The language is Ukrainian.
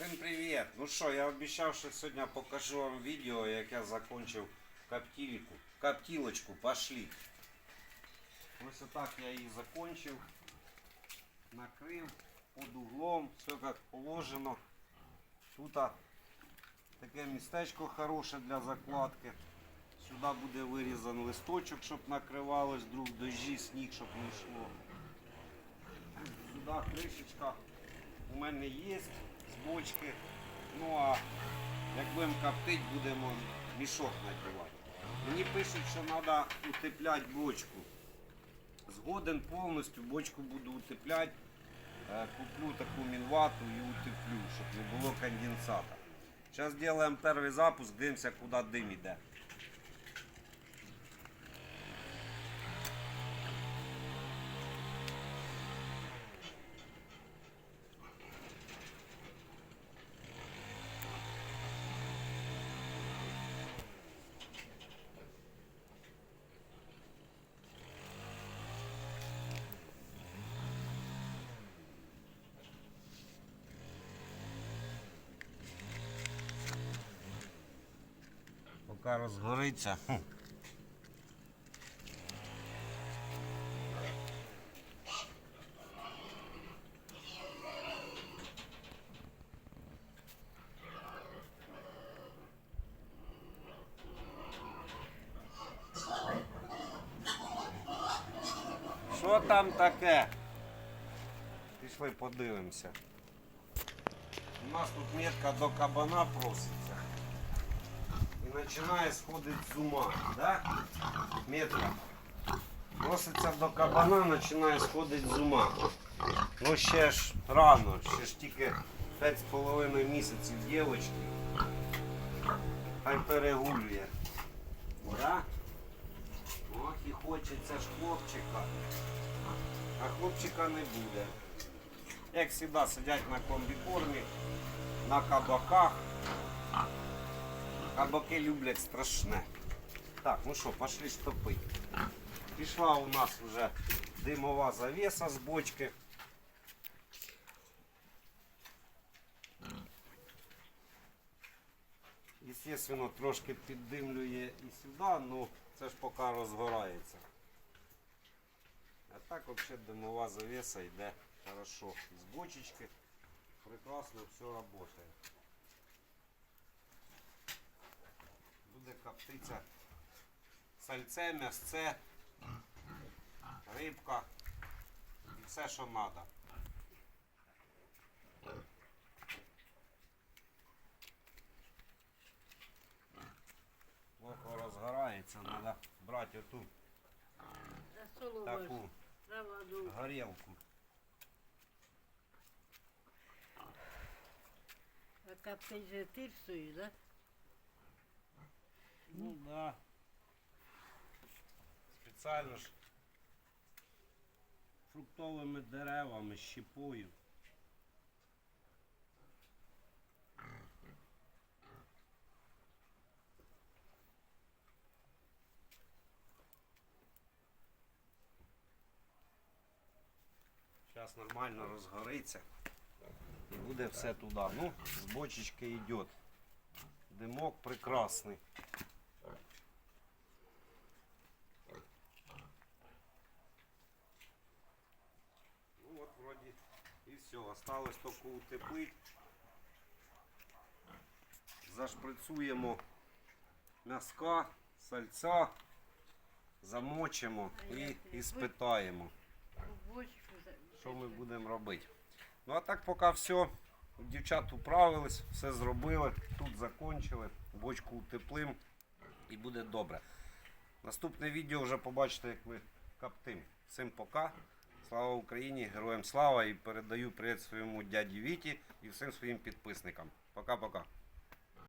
Всім привіт! Ну що, я обіцяв, що сьогодні покажу вам відео, як я закончив коптильку. Коптилочку, пошли. Ось отак я її закончив. Накрив під углом, все як положено. Тут таке містечко хороше для закладки. Сюди буде вирізаний листочок, щоб накривалось вдруг дощі, сніг, щоб не йшло. Сюди кришечка у мене є з бочки. Ну а як будемо коптити, будемо мішок надівати. Мені пишуть, що треба утепляти бочку. Згоден повністю, бочку буду утепляти. Е, Куплю таку мінвату і утеплю, щоб не було конденсата. Зараз зробимо перший запуск, дивимося, куди дим йде. Поки розгориться. Що там таке? Пішли подивимося. У нас тут метка до кабана проситься. Починає сходити з ума. Да? Метка. Проситься до кабана, починає сходити з ума. Ну ще ж рано, ще ж тільки 5,5 місяців дівчинки. Хай перегулює. Да? Ох і хочеться ж хлопчика. А хлопчика не буде. Як завжди сидять на комбікормі, на кабаках. Кабаки люблять страшне. Так, ну що, пошли штопить. Пішла у нас вже димова завеса з бочки. Естественно, трошки піддимлює і сюди, ну це ж поки розгорається. А так взагалі димова завеса йде хорошо. З бочечки прекрасно все працює. Буде коптиться сальце, м'ясце, рибка і все, що треба. Плохо розгорається, треба брати оту таку горілку. А коптить же тирсою, да? Ну да. Спеціально ж фруктовими деревами, щепою. Зараз нормально розгориться і буде все туди. Ну, з бочечки йде. Димок прекрасний. Ну вот вроде и все. Осталось только утеплить. Зашприцуємо м'яска, сальця, замочимо і, і спитаємо, що ми будемо робити. Ну а так поки все. Дівчат управились, все зробили, тут закончили, бочку утеплим і буде добре. Наступне відео вже побачите, як ми коптим. Всім пока. Слава Україні, героям слава і передаю привіт своєму дяді Віті і всім своїм підписникам. Пока-пока.